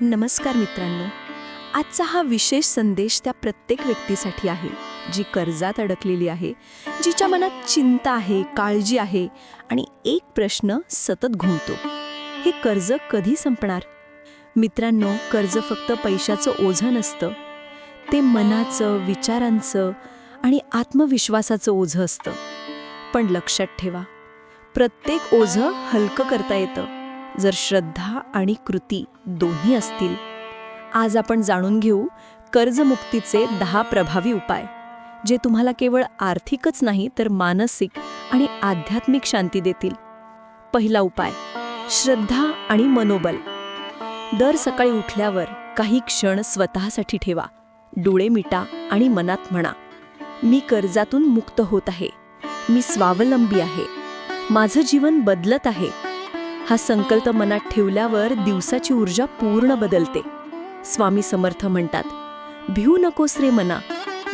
नमस्कार मित्रांनो. आजचा हा विशेष संदेश त्या प्रत्येक व्यक्तीसाठी आहे जी कर्जात अडकलेली आहे जिच्या मनात चिंता आहे काळजी आहे आणि एक प्रश्न सतत घुमतो. हे कर्ज कधी संपणार? मित्रांनो कर्ज फक्त पैशाचं ओझं नसतं. ते मनाचं विचारांचं आणि आत्मविश्वासाचं ओझं असतं. पण लक्षात ठेवा प्रत्येक ओझं हलकं करता येतं. जर श्रद्धा आणि कृती दोन्ही असतील आज आपण जाणून घेऊ कर्जमुक्तीचे दहा प्रभावी उपाय जे तुम्हाला केवळ आर्थिकच नाही तर मानसिक आणि आध्यात्मिक शांती देतील. पहिला उपाय श्रद्धा आणि मनोबल. दर सकाळी उठल्यावर काही क्षण स्वतःसाठी ठेवा. डोळे मिटा आणि मनात म्हणा मी कर्जातून मुक्त होत आहे. मी स्वावलंबी आहे. माझं जीवन बदलत आहे. हा संकल्प मनात ठेवल्यावर दिवसाची ऊर्जा पूर्ण बदलते. स्वामी समर्थ म्हणतात भिऊ नकोस रे मना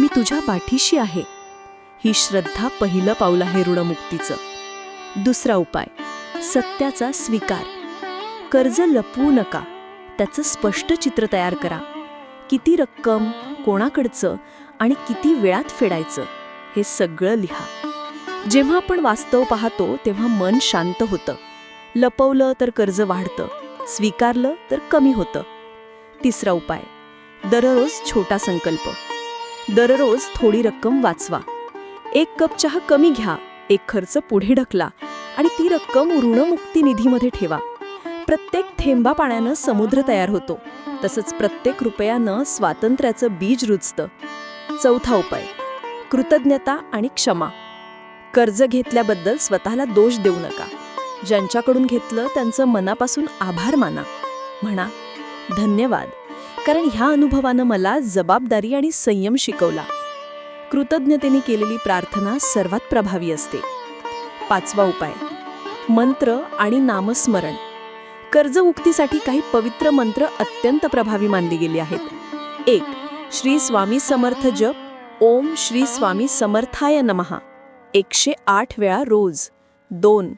मी तुझ्या पाठीशी आहे. ही श्रद्धा पहिलं पाऊल आहे ऋणमुक्तीचं. दुसरा उपाय सत्याचा स्वीकार. कर्ज लपवू नका त्याचं स्पष्ट चित्र तयार करा. किती रक्कम कोणाकडचं आणि किती वेळात फेडायचं हे सगळं लिहा. जेव्हा आपण वास्तव पाहतो तेव्हा मन शांत होतं. लपवलं तर कर्ज वाढतं स्वीकारलं तर कमी होतं. तिसरा उपाय दररोज छोटा संकल्प. दररोज थोडी रक्कम वाचवा. एक कप चहा कमी घ्या एक खर्च पुढे ढकला आणि ती रक्कम ऋणमुक्ती निधीमध्ये ठेवा. प्रत्येक थेंबा पाण्यानं समुद्र तयार होतो तसंच प्रत्येक रुपयानं स्वातंत्र्याचं बीज रुजतं. चौथा उपाय कृतज्ञता आणि क्षमा. कर्ज घेतल्याबद्दल स्वतःला दोष देऊ नका. ज्यांच्याकडून घेतलं त्यांचं मनापासून आभार माना. म्हणा धन्यवाद. कारण ह्या अनुभवानं मला जबाबदारी आणि संयम शिकवला. कृतज्ञतेने केलेली प्रार्थना सर्वात प्रभावी असते. पाचवा उपाय. मंत्र आणि नामस्मरण. कर्ज उक्तीसाठी काही पवित्र मंत्र अत्यंत प्रभावी मानली गेली आहेत. एक श्री स्वामी समर्थ जप. ओम श्री स्वामी समर्थाय नमहा एकशे आठ वेळा रोज. दोन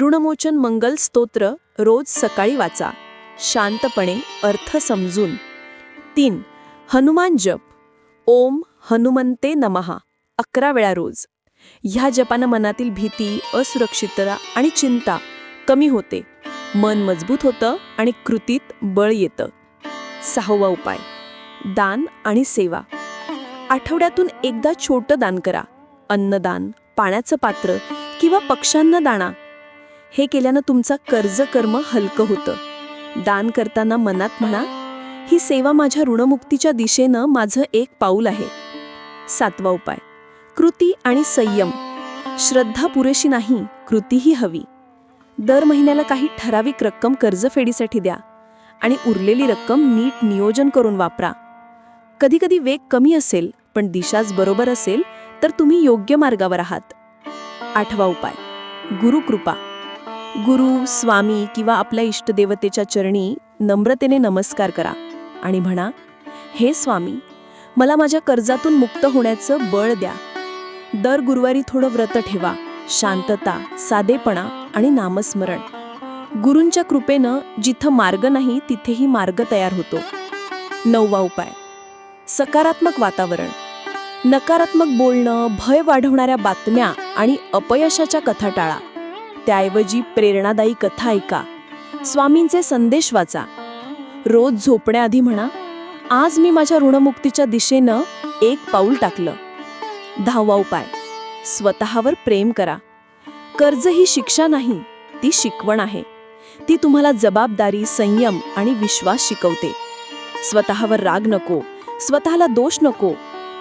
ऋणमोचन मंगल स्तोत्र रोज सकाळी वाचा. शांतपणे अर्थ समजून. तीन हनुमान जप. ओम हनुमंते नमहा अकरा वेळा रोज. ह्या जपानं मनातील भीती असुरक्षितता आणि चिंता कमी होते. मन मजबूत होतं आणि कृतीत बळ येतं. सहावा उपाय. दान आणि सेवा. आठवड्यातून एकदा छोटं दान करा. अन्नदान पाण्याचं पात्र किंवा पक्ष्यांना दाणा हे केल्यानं तुमचा कर्ज कर्म हलकं होतं. दान करताना मनात म्हणा ही सेवा माझ्या ऋणमुक्तीच्या दिशेनं माझं एक पाऊल आहे. सातवा उपाय. कृती आणि संयम. श्रद्धा पुरेशी नाही कृतीही हवी. दर महिन्याला काही ठराविक रक्कम कर्जफेडीसाठी द्या आणि उरलेली रक्कम नीट नियोजन करून वापरा. कधीकधी वेग कमी असेल पण दिशाच बरोबर असेल तर तुम्ही योग्य मार्गावर आहात. आठवा उपाय. गुरुकृपा. गुरु स्वामी किंवा आपल्या इष्टदेवतेच्या चरणी नम्रतेने नमस्कार करा आणि म्हणा हे स्वामी मला माझ्या कर्जातून मुक्त होण्याचं बळ द्या. दर गुरुवारी थोडं व्रत ठेवा शांतता साधेपणा आणि नामस्मरण. गुरूंच्या कृपेनं जिथं मार्ग नाही तिथेही मार्ग तयार होतो. नववा उपाय सकारात्मक वातावरण. नकारात्मक बोलणं भय वाढवणाऱ्या बातम्या आणि अपयशाच्या कथा टाळा त्याऐवजी प्रेरणादायी कथा ऐका. स्वामींचे संदेश वाचा. रोज झोपण्याआधी म्हणा आज मी माझ्या ऋणमुक्तीच्या दिशेनं एक पाऊल टाकलं. दहावा उपाय. स्वतःवर प्रेम करा. कर्ज ही शिक्षा नाही ती शिकवण आहे. ती तुम्हाला जबाबदारी संयम आणि विश्वास शिकवते. स्वतःवर राग नको स्वतःला दोष नको.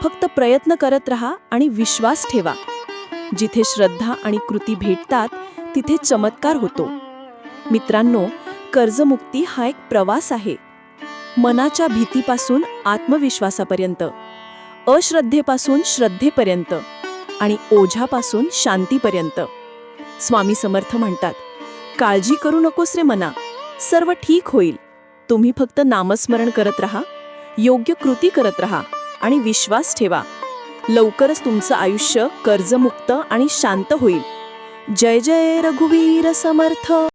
फक्त प्रयत्न करत राहा आणि विश्वास ठेवा. जिथे श्रद्धा आणि कृती भेटतात तिथे चमत्कार होतो. मित्रांनो कर्जमुक्ती हा एक प्रवास आहे. मनाच्या भीतीपासून आत्मविश्वासापर्यंत अश्रद्धेपासून श्रद्धेपर्यंत आणि ओझ्यापासून शांतीपर्यंत. स्वामी समर्थ म्हणतात काळजी करू नकोस रे मना सर्व ठीक होईल. तुम्ही फक्त नामस्मरण करत राहा योग्य कृती करत राहा आणि विश्वास ठेवा. लवकरच तुमचं आयुष्य कर्जमुक्त आणि शांत होईल. जय जय रघुवीर समर्थ।